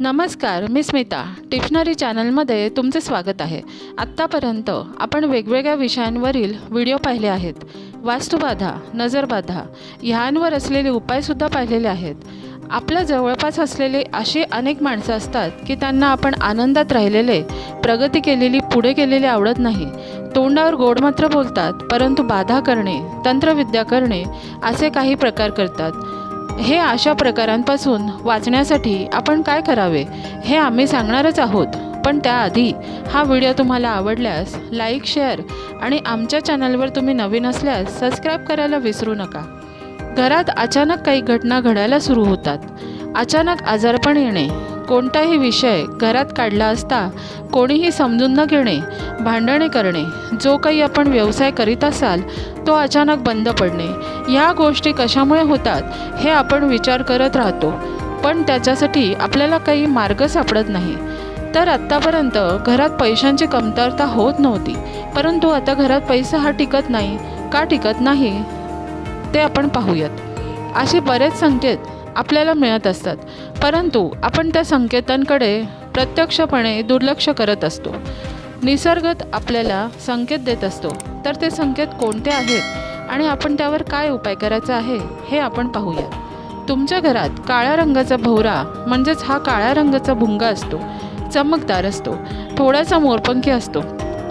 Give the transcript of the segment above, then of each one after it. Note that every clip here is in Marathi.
नमस्कार मी स्मिता. टिप्शनरी चॅनलमध्ये तुमचे स्वागत आहे. आत्तापर्यंत आपण वेगवेगळ्या विषयांवरील व्हिडिओ पाहिले आहेत. वास्तुबाधा नजरबाधा ह्यांवर असलेले उपायसुद्धा पाहिलेले आहेत. आपल्या जवळपास असलेले अशी अनेक माणसं असतात की त्यांना आपण आनंदात राहिलेले प्रगती केलेली पुढे केलेली आवडत नाही. तोंडावर गोड मात्र बोलतात परंतु बाधा करणे तंत्रविद्या करणे असे काही प्रकार करतात. हे अशा प्रकारांपासून वाचण्यासाठी आपण काय करावे हे आम्ही सांगणारच आहोत. पण त्याआधी हा व्हिडिओ तुम्हाला आवडल्यास लाईक शेअर आणि आमच्या चॅनलवर तुम्ही नवीन असल्यास सबस्क्राईब करायला विसरू नका. घरात अचानक काही घटना घडायला सुरू होतात. अचानक आजारपण येणे. कोणताही विषय घरात काढला असता कोणीही समजून न घेणे भांडणे करणे जो काही आपण व्यवसाय करीत असाल तो अचानक बंद पडणे ह्या गोष्टी कशामुळे होतात हे आपण विचार करत राहतो. पण त्याच्यासाठी आपल्याला काही मार्ग सापडत नाही. तर आत्तापर्यंत घरात पैशांची कमतरता होत नव्हती. परंतु आता घरात पैसा हा टिकत नाही. का टिकत नाही? ते आपण पाहूयात. असे बरेच संकेत आपल्याला मिळत असतात. परंतु आपण त्या संकेतांकडे प्रत्यक्षपणे दुर्लक्ष करत असतो. निसर्गत आपल्याला संकेत देत असतो. तर ते संकेत कोणते आहेत? आणि आपण त्यावर काय उपाय करायचा आहे? हे आपण पाहूया. तुमच्या घरात काळ्या रंगाचा भोवरा म्हणजेच हा काळ्या रंगाचा भुंगा असतो. चमकदार असतो. थोडासा मोरपंखी असतो.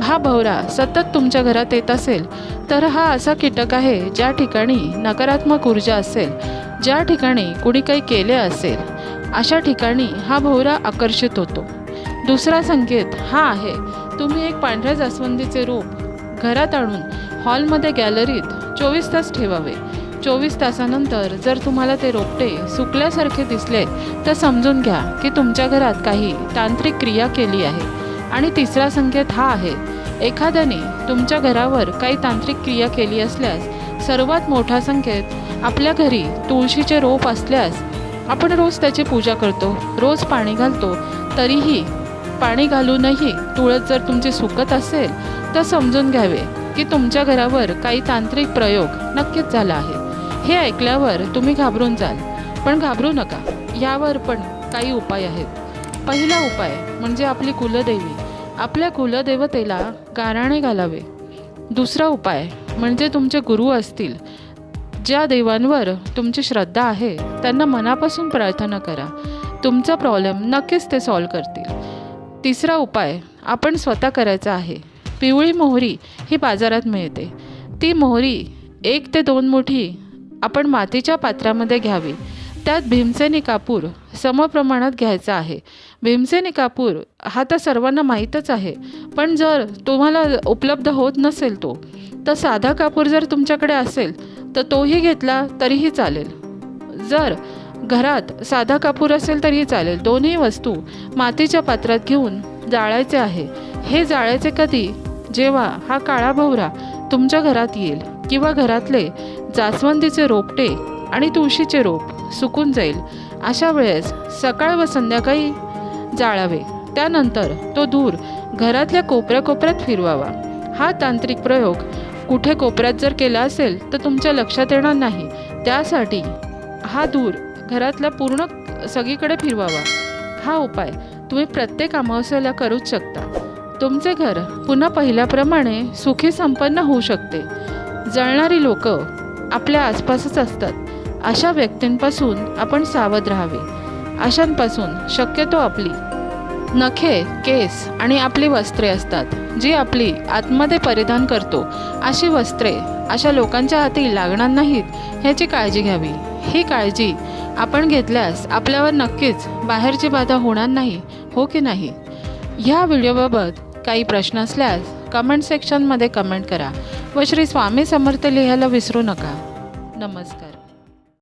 हा भवरा सतत तुमच्या घरात येत असेल तर हा असा कीटक आहे ज्या ठिकाणी नकारात्मक ऊर्जा असेल ज्या ठिकाणी कुणी काही केले असेल अशा ठिकाणी हा भोवरा आकर्षित होतो. दुसरा संकेत हा आहे तुम्ही एक पांढऱ्या जास्वंदीचे रोप घरात आणून हॉलमध्ये गॅलरीत चोवीस तास ठेवावे. चोवीस तासानंतर जर तुम्हाला ते रोपटे सुकल्यासारखे दिसले तर समजून घ्या की तुमच्या घरात काही तांत्रिक क्रिया केली आहे. आणि तिसरा संकेत हा आहे. एखाद्याने तुमच्या घरावर काही तांत्रिक क्रिया केली असल्यास सर्वात मोठा संकेत आपल्या घरी तुळशीचे रोप असल्यास आपण रोज त्याची पूजा करतो रोज पाणी घालतो तरीही पाणी घालूनही तुळस जर तुमची सुकत असेल तर समजून घ्यावे की तुमच्या घरावर काही तांत्रिक प्रयोग नक्कीच झाला आहे. हे ऐकल्यावर तुम्ही घाबरून जाल पण घाबरू नका. यावर पण काही उपाय आहेत. पहिला उपाय म्हणजे आपली कुलदेवी. आपल्या कुलदेवतेला गाराणे घालावे. दुसरा उपाय म्हणजे तुमचे गुरु असतील. ज्या देवांवर तुमची श्रद्धा आहे त्यांना मनापासून प्रार्थना करा. तुमचा प्रॉब्लेम नक्कीच ते सॉल्व करतील. तिसरा उपाय आपण स्वतः करायचा आहे. पिवळी मोहरी ही बाजारात मिळते. ती मोहरी एक ते दोन मुठी आपण मातीच्या पात्रामध्ये घ्यावी. त्यात भीमसेनी कापूर समप्रमाणात घ्यायचा आहे. भीमसेनी कापूर हा तर सर्वांना माहीतच आहे पण जर तुम्हाला उपलब्ध होत नसेल तो तर साधा कापूर जर तुमच्याकडे असेल तर तोही घेतला तरीही चालेल. जर घरात साधा कापूर असेल तरीही चालेल. दोन्ही वस्तू मातीच्या पात्रात घेऊन जाळायचे आहे. हे जाळायचे कधी? जेव्हा हा काळा भोवरा तुमच्या घरात येईल किंवा घरातले जास्वंदीचे रोपटे आणि तुळशीचे रोप सुकून जाईल. अशा वेळेस सकाळ व संध्याकाळी जाळावे. त्यानंतर तो धूर घरातल्या कोपऱ्या कोपऱ्यात फिरवावा. हा तांत्रिक प्रयोग कुठे कोपऱ्यात जर केला असेल तर तुमच्या लक्षात येणार नाही. त्यासाठी हा धूर घरातला पूर्ण सगळीकडे फिरवावा. हा उपाय तुम्ही प्रत्येक अमावस्याला करूच शकता. तुमचे घर पुन्हा पहिल्याप्रमाणे सुखी संपन्न होऊ शकते. जळणारी लोक आपल्या आसपासच असतात. अशा व्यक्तींपासून आपण सावध राहावे. अशांपासून शक्यतो आपली नखे केस आणि आपली वस्त्रे असतात जी आपली आतमध्ये परिधान करतो. अशी वस्त्रे अशा लोकांच्या हाती लागणार नाहीत ह्याची काळजी घ्यावी. ही काळजी आपण घेतल्यास आपल्यावर नक्कीच बाहेरची बाधा होणार नाही हो की नाही? ह्या व्हिडिओबाबत काही प्रश्न असल्यास कमेंट सेक्शनमध्ये कमेंट करा व श्री स्वामी समर्थ लिहायला विसरू नका. नमस्कार.